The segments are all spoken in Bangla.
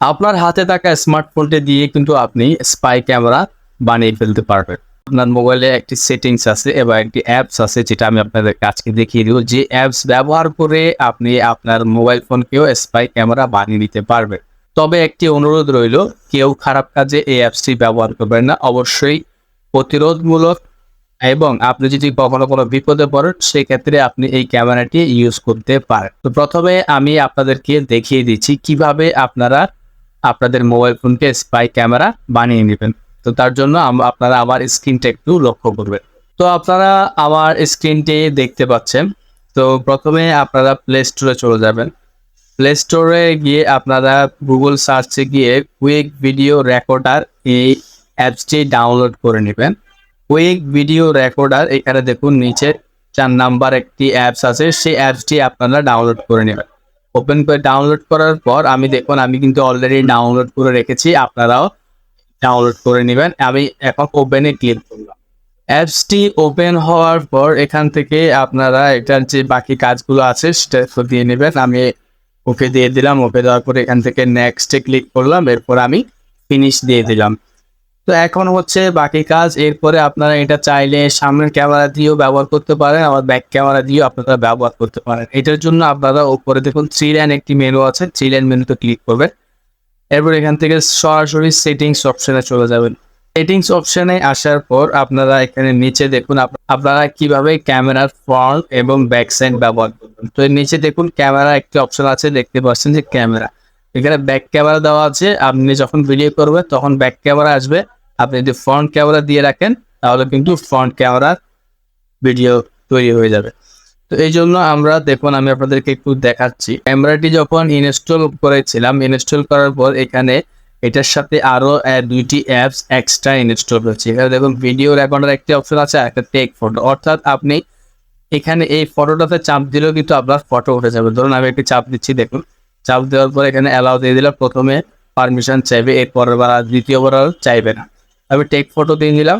আপনার হাতে থাকা স্মার্টফোনটি দিয়ে কিন্তু আপনি স্পাই ক্যামেরা বানিয়ে ফেলতে পারবেন। আপনার মোবাইলে একটি সেটিংস আছে এবং একটি অ্যাপস আছে যেটা আমি আপনাদের কাছকে দেখিয়ে দিব। যে অ্যাপস ব্যবহার করে আপনি আপনার মোবাইল ফোনকেও স্পাই ক্যামেরা বানিয়ে নিতে পারবেন। তবে একটি অনুরোধ রইল, কেউ খারাপ কাজে এই অ্যাপসটি ব্যবহার করবেন না। অবশ্যই প্রতিরোধমূলক এবং আপনি যদি কখনো কোনো বিপদে পড়েন, সেক্ষেত্রে আপনি এই ক্যামেরাটি ইউজ করতে পারেন। তো প্রথমে আমি আপনাদেরকে দেখিয়ে দিচ্ছি কীভাবে আপনারা আপনাদের মোবাইল ফোনকে স্পাই ক্যামেরা বানিয়ে নেবেন। তো তার জন্য আপনারা আমার স্ক্রিনটা একটু লক্ষ্য করবেন। তো আপনারা আমার স্ক্রিনটি দেখতে পাচ্ছেন। তো প্রথমে আপনারা প্লে স্টোরে চলে যাবেন। প্লে স্টোরে গিয়ে আপনারা গুগল সার্চে গিয়ে কুইক ভিডিও রেকর্ডার এই অ্যাপসটি ডাউনলোড করে নেবেন। কুইক ভিডিও রেকর্ডার এখানে দেখুন নিচে চার নাম্বার একটি অ্যাপস আছে। সেই অ্যাপসটি আপনারা ডাউনলোড করে নেবেন। ওপেন করে ডাউনলোড করার পর আমি দেখুন, আমি কিন্তু অলরেডি ডাউনলোড করে রেখেছি, আপনারাও ডাউনলোড করে নেবেন। আমি এখন ওপেনে ক্লিক করলাম। অ্যাপসটি ওপেন হওয়ার পর এখান থেকে আপনারা এটার যে বাকি কাজগুলো আছে, সেটা দিয়ে নেবেন। আমি ওকে দিয়ে দিলাম, ওকে দেওয়ার পর এখান থেকে নেক্সটে ক্লিক করলাম, এরপর আমি ফিনিশ দিয়ে দিলাম। তো এখন হচ্ছে বাকি কাজ, এরপরে আপনারা এটা চাইলে সামনের ক্যামেরা দিয়েও ব্যবহার করতে পারেন, আবার ব্যাক ক্যামেরা দিয়েও আপনারা ব্যবহার করতে পারেন। এটার জন্য আপনারা উপরে দেখুন থ্রি লাইন একটি মেনু আছে থ্রি লাইন মেনুতে ক্লিক করবেন। এরপর এখান থেকে সরাসরি সেটিংস অপশনে চলে যাবেন। সেটিংস অপশনে আসার পর আপনারা এখানে নিচে দেখুন, আপ- আপনারা কীভাবে ক্যামেরার ফ্রন্ট এবং ব্যাক সাইড ব্যবহার করবেন। তো নিচে দেখুন, ক্যামেরা একটি অপশন আছে, দেখতে পাচ্ছেন যে ক্যামেরা। এখানে ব্যাক ক্যামেরা দেওয়া আছে, আপনি যখন ভিডিও করবেন, তখন ব্যাক ক্যামেরা আসবে। আপনি যদি ফ্রন্ট ক্যামেরা দিয়ে রাখেন তাহলে কিন্তু ফ্রন্ট ক্যামেরার ভিডিও তৈরি হয়ে যাবে। তো এই জন্য আমরা দেখুন আমি আপনাদেরকে একটু দেখাচ্ছি। ক্যামেরাটি যখন ইনস্টল করেছিলাম ইনস্টল করার পর এখানে এটার সাথে আরও আহ, দুইটি অ্যাপস এক্সট্রা ইনস্টল হচ্ছে। এখানে দেখুন ভিডিও রেকর্ডার একটি অপশন আছে একটা টেক ফটো অর্থাৎ আপনি এখানে এই ফটোটাতে চাপ দিলেও কিন্তু আপনার ফটো উঠে যাবে। ধরুন আমি একটি চাপ দিচ্ছি দেখুন। চাপ দেওয়ার পর এখানে অ্যালাউ দিয়ে দিলাম প্রথমে পারমিশন চাইবে এরপরের বার দ্বিতীয়বার আর চাইবে না। আমি টেক ফটো দিয়ে নিলাম।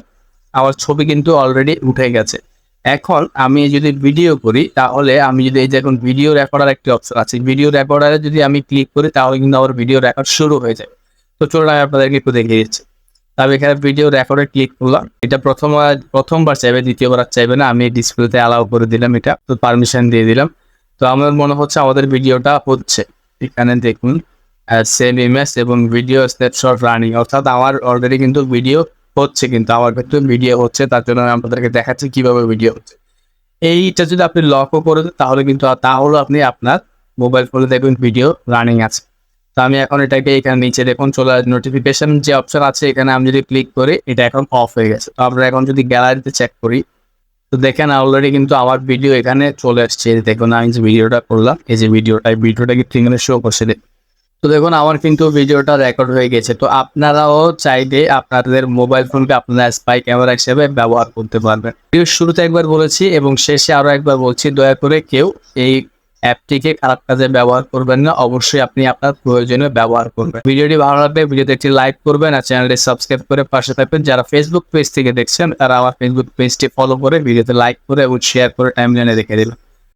আমার ছবি কিন্তু অলরেডি উঠে গেছে। এখন আমি যদি ভিডিও করি, তাহলে আমি যদি এই যে এখন ভিডিও রেকর্ডার একটি অপশন আছে ভিডিও রেকর্ডারে যদি আমি ক্লিক করি, তাহলে কিন্তু আমার ভিডিও রেকর্ড শুরু হয়ে যাবে তো চলুন আমি আপনাদেরকে একটু দেখিয়ে দিচ্ছি। আমি এখানে ভিডিও রেকর্ডে ক্লিক করলাম। এটা প্রথম, প্রথমবার চাইবে, দ্বিতীয়বার আর চাইবে না। আমি ডিসপ্লেতে অ্যালাউ করে দিলাম এটা। তো পারমিশন দিয়ে দিলাম। তো আমার মনে হচ্ছে আমাদের ভিডিওটা হচ্ছে। এখানে দেখুন। সেম ইমেজ এবং ভিডিও স্ন্যাপশট রানিং অর্থাৎ আমার অলরেডি কিন্তু ভিডিও হচ্ছে, কিন্তু আমার ক্ষেত্রে ভিডিও হচ্ছে, তার জন্য আমি আপনাদেরকে দেখাচ্ছি কীভাবে ভিডিও হচ্ছে। এইটা যদি আপনি লকও করে দেন তাহলে কিন্তু তাহলে আপনি আপনার মোবাইল ফোনে দেখবেন ভিডিও রানিং আছে। তো আমি এখন এটাকে এখানে নিচে দেখুন, চলে নোটিফিকেশন যে অপশন আছে, এখানে আমি যদি ক্লিক করি, এটা এখন অফ হয়ে গেছে। তো আমরা এখন যদি গ্যালারিতে চেক করি, তো দেখেন অলরেডি কিন্তু আমার ভিডিও এখানে চলে আসছে। দেখুন, আমি যে ভিডিওটা করলাম, এই যে ভিডিওটা ভিডিওটা কিন্তু এখানে শো করছে। তো দেখুন, আমার কিন্তু ভিডিওটা রেকর্ড হয়ে গেছে। তো আপনারাও চাইলে আপনাদের মোবাইল ফোনকে আপনারা স্পাই ক্যামেরা হিসেবে ব্যবহার করতে পারবেন। ভিডিওর শুরুতে একবার বলেছি এবং শেষে আরও একবার বলছি, দয়া করে কেউ এই অ্যাপটিকে খারাপ কাজে ব্যবহার করবেন না। অবশ্যই আপনি আপনার প্রয়োজনে ব্যবহার করবেন। ভিডিওটি ভালো লাগবে ভিডিওতে একটি লাইক করবেন আর চ্যানেলটি সাবস্ক্রাইব করে পাশে থাকবেন। যারা ফেসবুক পেজ থেকে দেখছেন, তারা আমার ফেসবুক পেজটি ফলো করে ভিডিওতে লাইক করে এবং শেয়ার করে টাইমলাইনে রেখে দিবেন।